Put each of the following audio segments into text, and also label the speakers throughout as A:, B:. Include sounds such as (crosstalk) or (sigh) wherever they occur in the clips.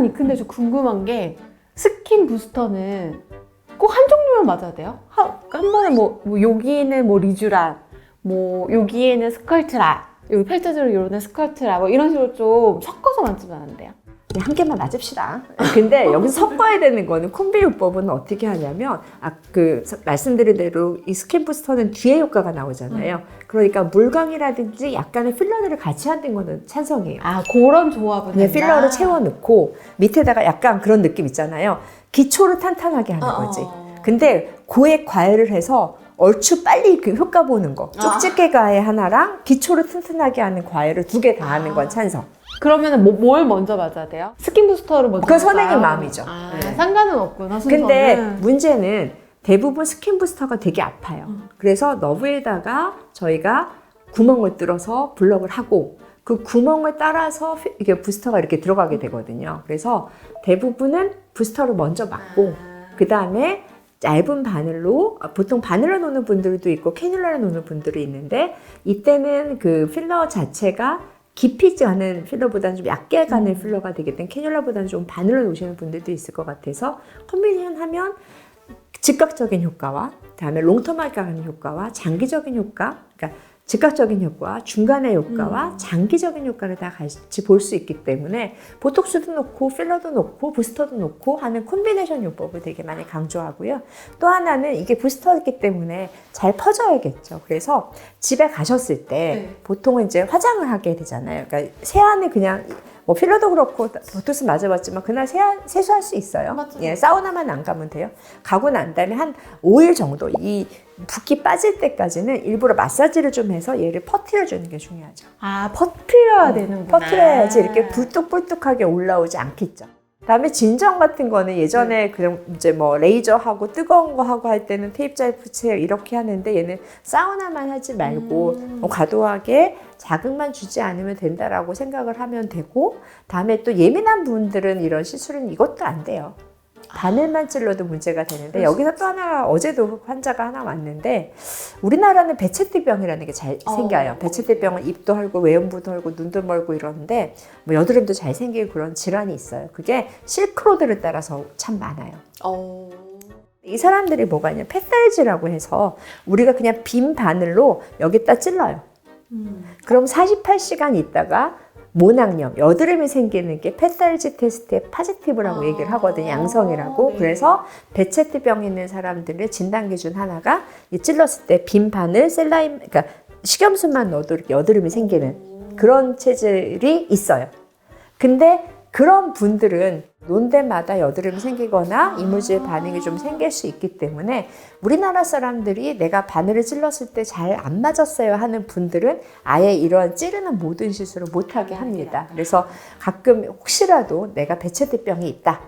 A: 선생님 근데 저 궁금한 게 스킨 부스터는 꼭 한 종류만 맞아야 돼요? 한, 한 번에 뭐, 뭐 여기는 뭐 리쥬란 뭐 여기에는 스컬트라 여기 팔자주로 요런 스컬트라 뭐 이런 식으로 좀 섞어서 만지면 안 돼요?
B: 한 개만 맞읍시다. 근데 여기서 섞어야 되는 거는 콤비요법은 어떻게 하냐면 아 그 말씀드린 대로 이 스킨 부스터는 뒤에 효과가 나오잖아요. 그러니까 물광이라든지 약간의 필러들을 같이 하는 거는 찬성이에요.
A: 아 그런 조합은 된다?
B: 필러를 채워 넣고 밑에다가 약간 그런 느낌 있잖아요. 기초를 탄탄하게 하는
A: 어,
B: 거지.
A: 어.
B: 근데 고액 과외를 해서 얼추 빨리 그 효과 보는 거.
A: 아.
B: 쪽집게 과외 하나랑 기초를 튼튼하게 하는 과외를 두 개 다 하는
A: 아.
B: 건 찬성.
A: 그러면 뭐, 뭘 먼저 맞아야 돼요? 스킨 부스터를 먼저 맞아요?
B: 선생님 마음이죠.
A: 아,
B: 네.
A: 상관은 없구나 순서는
B: 근데 문제는 대부분 스킨 부스터가 되게 아파요.
A: 음.
B: 그래서 너브에다가 저희가 구멍을 뚫어서 블럭을 하고 그 구멍을 따라서 피- 이게 부스터가 이렇게 들어가게 되거든요. 그래서 대부분은 부스터를 먼저 맞고
A: 아.
B: 그 다음에 얇은 바늘로 아, 보통 바늘로 놓는 분들도 있고 캐뉼라로 놓는 분들이 있는데 이때는 그 필러 자체가 깊이 가는 필러보다는 좀 얇게 가는 필러가 되기 때문에 캐뉼라보다는 좀 바늘로 놓으시는 분들도 있을 것 같아서 컴비네이션 하면 즉각적인 효과와 그다음에 롱텀하게 가는 효과와 장기적인 효과 그러니까 즉각적인 효과, 중간의 효과와
A: 음.
B: 장기적인 효과를 다 같이 볼 수 있기 때문에 보톡스도 놓고 필러도 놓고 부스터도 놓고 하는 콤비네이션 요법을 되게 많이 강조하고요. 또 하나는 이게 부스터이기 때문에 잘 퍼져야겠죠. 그래서 집에 가셨을 때
A: 네.
B: 보통은 이제 화장을 하게 되잖아요. 그러니까 세안을 그냥 뭐 필러도 그렇고 보톡스 맞아봤지만 그날 세안, 세수할 수 있어요.
A: 맞아요.
B: 예, 사우나만 안 가면 돼요. 가고 난 다음에 한 5일 정도 이 붓기 빠질 때까지는 일부러 마사지를 좀 해서 얘를 퍼뜨려 주는 게 중요하죠.
A: 아 퍼뜨려야 되는구나
B: 퍼뜨려야지 이렇게 불뚝불뚝하게 올라오지 않겠죠. 다음에 진정 같은 거는 예전에 그냥 이제 뭐 레이저 하고 뜨거운 거 하고 할 때는 테이프 잘 붙여요 이렇게 하는데 얘는 사우나만 하지 말고
A: 음.
B: 뭐 과도하게 자극만 주지 않으면 된다라고 생각을 하면 되고 다음에 또 예민한 분들은 이런 시술은 이것도 안 돼요. 바늘만 찔러도 문제가 되는데 여기서 또 하나 어제도 환자가 하나 왔는데 우리나라는 베체티병이라는 게잘
A: 어.
B: 생겨요. 베체티병은 입도 헐고 외음부도 헐고 눈도 멀고 이러는데 뭐 여드름도 잘 생기고 그런 질환이 있어요. 그게 실크로드를 따라서 참 많아요.
A: 어...
B: 이 사람들이 뭐가 있냐 펫살지라고 해서 우리가 그냥 빈 바늘로 여기다 찔러요.
A: 음.
B: 그럼 48시간 있다가 모낭염, 여드름이 생기는 게 펫살지 테스트의 파지티브라고
A: 아.
B: 얘기를 하거든요. 양성이라고.
A: 네.
B: 그래서 베체트병 있는 사람들의 진단 기준 하나가 이 찔렀을 때 빈 바늘, 셀라임, 그러니까 식염수만 넣어도 여드름이 생기는 그런 체질이 있어요. 근데 그런 분들은 논대마다 여드름이 생기거나 이물질 반응이 좀 생길 수 있기 때문에 우리나라 사람들이 내가 바늘을 찔렀을 때 잘 안 맞았어요 하는 분들은 아예 이런 찌르는 모든 시술을 못하게 합니다. 그래서 가끔 혹시라도 내가 배체대병이 있다.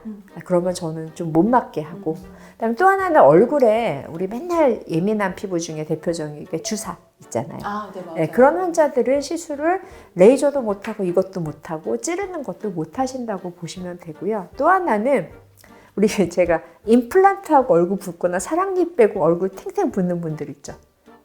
B: 그러면 저는 좀 못 맞게 하고 그다음에 또 하나는 얼굴에 우리 맨날 예민한 피부 중에 대표적인 게 주사 있잖아요.
A: 아, 네.
B: 네, 그런 환자들은 시술을 레이저도 못하고 이것도 못하고 찌르는 것도 못하신다고 보시면 되고요. 또 하나는 우리 (laughs) 제가 임플란트하고 얼굴 붓거나 사랑니 빼고 얼굴 탱탱 붓는 분들 있죠.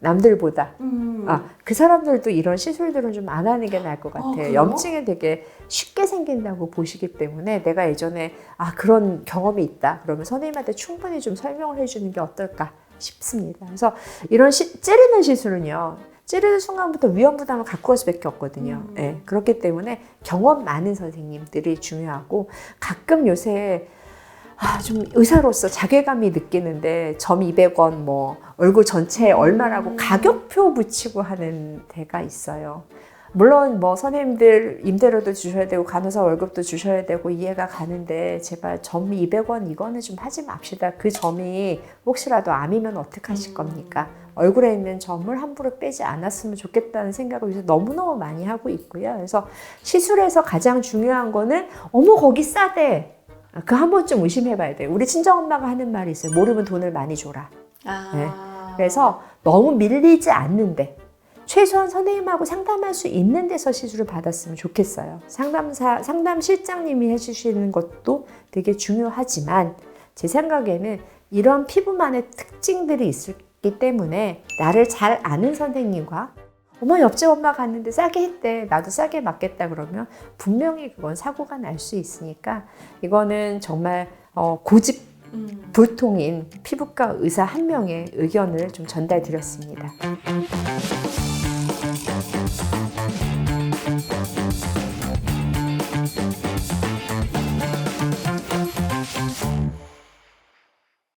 B: 남들보다.
A: 음.
B: 아, 그 사람들도 이런 시술들은 좀 안 하는 게 나을 것 같아요.
A: 그래요?
B: 염증이 되게 쉽게 생긴다고 보시기 때문에 내가 예전에 아, 그런 경험이 있다. 그러면 선생님한테 충분히 좀 설명을 해주는 게 어떨까 싶습니다. 그래서 이런 시, 찌르는 시술은요. 찌르는 순간부터 위험 부담을 갖고 갈 수밖에 없거든요.
A: 음.
B: 예, 그렇기 때문에 경험 많은 선생님들이 중요하고 가끔 요새 아, 좀 의사로서 자괴감이 느끼는데 점 200원 뭐 얼굴 전체에 얼마라고
A: 음.
B: 가격표 붙이고 하는 데가 있어요. 물론 뭐 선생님들 임대료도 주셔야 되고 간호사 월급도 주셔야 되고 이해가 가는데 제발 점 200원 이거는 좀 하지 맙시다. 그 점이 혹시라도 암이면 어떡하실
A: 음.
B: 겁니까? 얼굴에 있는 점을 함부로 빼지 않았으면 좋겠다는 생각을 요새 너무너무 많이 하고 있고요. 그래서 시술에서 가장 중요한 거는 어머 거기 싸대. 그 한 번쯤 의심해 봐야 돼요. 우리 친정엄마가 하는 말이 있어요. 모르면 돈을 많이 줘라.
A: 아.
B: 네. 그래서 너무 밀리지 않는데 최소한 선생님하고 상담할 수 있는 데서 시술을 받았으면 좋겠어요. 상담사, 상담 실장님이 해주시는 것도 되게 중요하지만 제 생각에는 이런 피부만의 특징들이 있기 때문에 나를 잘 아는 선생님과 어머 옆집 엄마 갔는데 싸게 했대. 나도 싸게 맞겠다 그러면 분명히 그건 사고가 날 수 있으니까 이거는 정말 어, 고집 불통인 피부과 의사 한 명의 의견을 좀 전달드렸습니다.